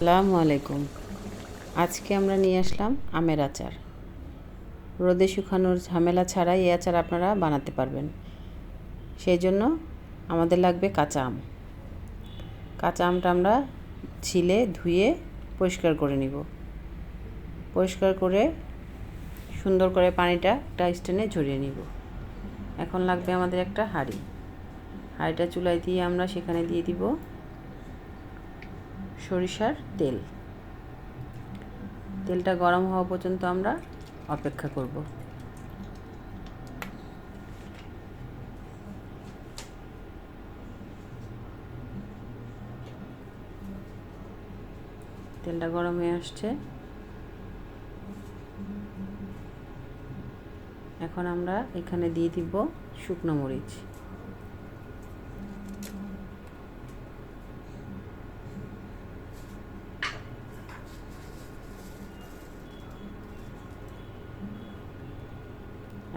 আসসালামু আলাইকুম। আজকে আমরা নিয়ে আসলাম আমের আচার। রোদে শুকানোর ঝামেলা ছাড়াই এই আচার আপনারা বানাতে পারবেন। সেই জন্য আমাদের লাগবে কাঁচা আম। কাঁচা আমটা আমরা ছিলে ধুয়ে পরিষ্কার করে নিব। পরিষ্কার করে সুন্দর করে পানিটা একটা স্ট্যান্ডে ঝরিয়ে নিব। এখন লাগবে আমাদের একটা হাঁড়ি। হাঁড়িটা চুলায় দিয়ে আমরা সেখানে দিয়ে দিব। সরিষার তেল। তেলটা গরম হওয়া পর্যন্ত আমরা অপেক্ষা করব। তেলটা গরম হয়ে আসছে। এখন আমরা এখানে দিয়ে দিব শুকনো মরিচ।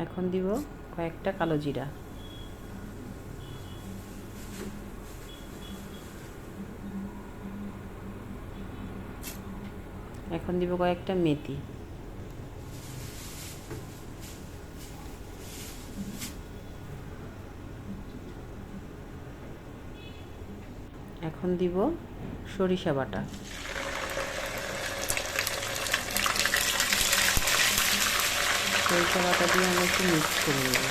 এখন দিব কয়েকটা কালো জিরা। এখন দিব কয়েকটা মেথি। এখন দিব সরিষা বাটা। সরিষা বাটা দিয়ে আমরা একটু মিক্স করে নেব।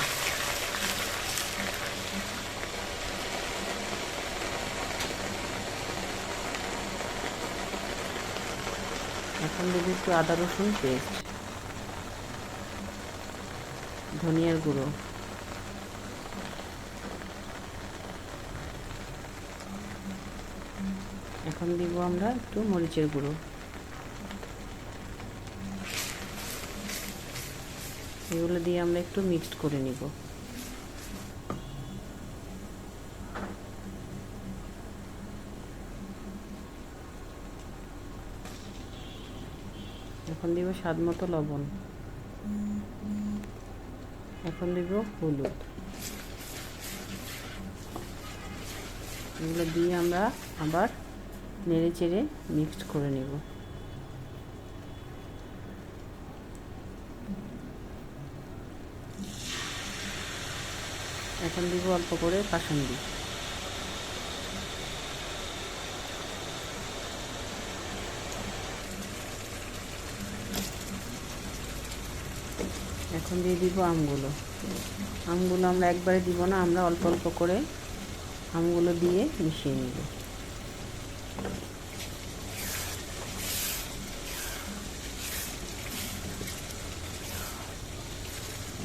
এখন দেবো একটু আদা রসুন পেস্ট ধনিয়ার গুঁড়ো। এখন দিব আমরা একটু মরিচের গুঁড়ো। এগুলো দিয়ে আমরা একটু মিক্সড করে নিব। এখন দিব স্বাদ মতো লবণ। এখন দিব হলুদ। এগুলো দিয়ে আমরা আবার নেড়ে চেড়ে মিক্সড করে নেব। এখন দিব অল্প করে কাসন্দি এখন দিয়ে দিব আমগুলো। আমগুলো আমরা একবারে দিব না, আমরা অল্প অল্প করে আমগুলো দিয়ে মিশিয়ে নিব।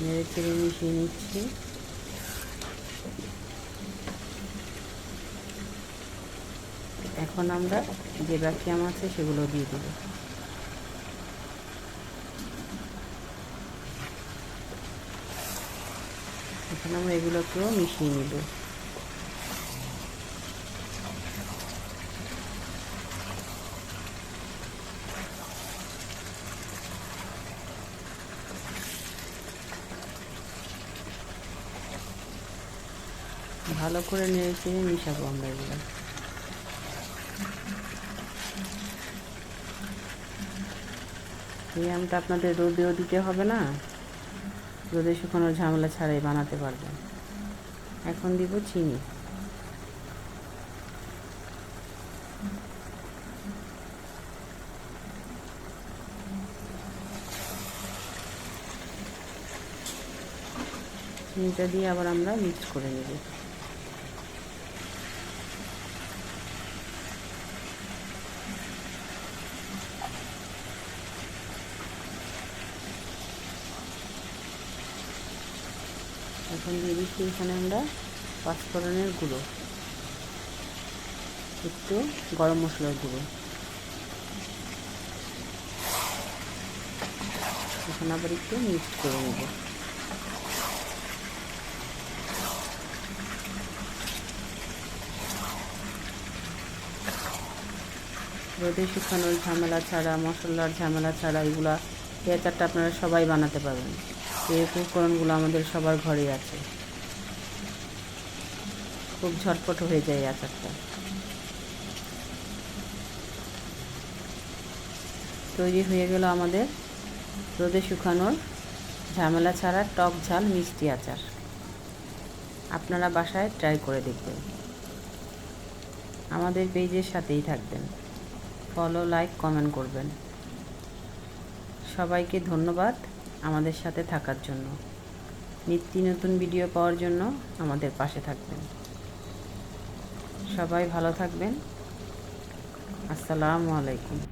নেড়ে চেড়ে মিশিয়ে নিচ্ছি। এখন আমরা যে বাকি আম আছে সেগুলো দিয়ে দেব। এখন আমরা এগুলোকেও মিশিয়ে নিব। ভালো করে চেড়ে মিশাবো আমরা এগুলো। এই আমটা আপনাদের রোদেও দিতে হবে না। রোদে শুকানোর ঝামেলা ছাড়াই বানাতে পারবেন। এখন দিব চিনি। চিনিটা দিয়ে আবার আমরা মিক্স করে নেব। এখন দিয়ে দিচ্ছি এখানে আমরা পাঁচফোড়নের গুঁড়ো, একটু গরম মশলার গুঁড়ো। এখন আবার একটু মিক্স করে নেব। রোদে শুকানোর ঝামেলা ছাড়া, মশলার ঝামেলা ছাড়া এগুলা এই আচারটা আপনারা সবাই বানাতে পারবেন। এই উপকরণগুলো আমাদের সবার ঘরেই আছে। খুব ঝটপট হয়ে যায় আচারটা। তৈরি হয়ে গেল আমাদের রোদে শুকানোর ঝামেলা ছাড়া টক ঝাল মিষ্টি আচার। আপনারা বাসায় ট্রাই করে দেখবেন। আমাদের পেজের সাথেই থাকবেন। ফলো, লাইক, কমেন্ট করবেন। সবাইকে ধন্যবাদ। আমাদের সাথে থাকার জন্য। নিত্য নতুন ভিডিও পাওয়ার জন্য আমাদের পাশে থাকবেন। সবাই ভালো থাকবেন। আসসালামু আলাইকুম।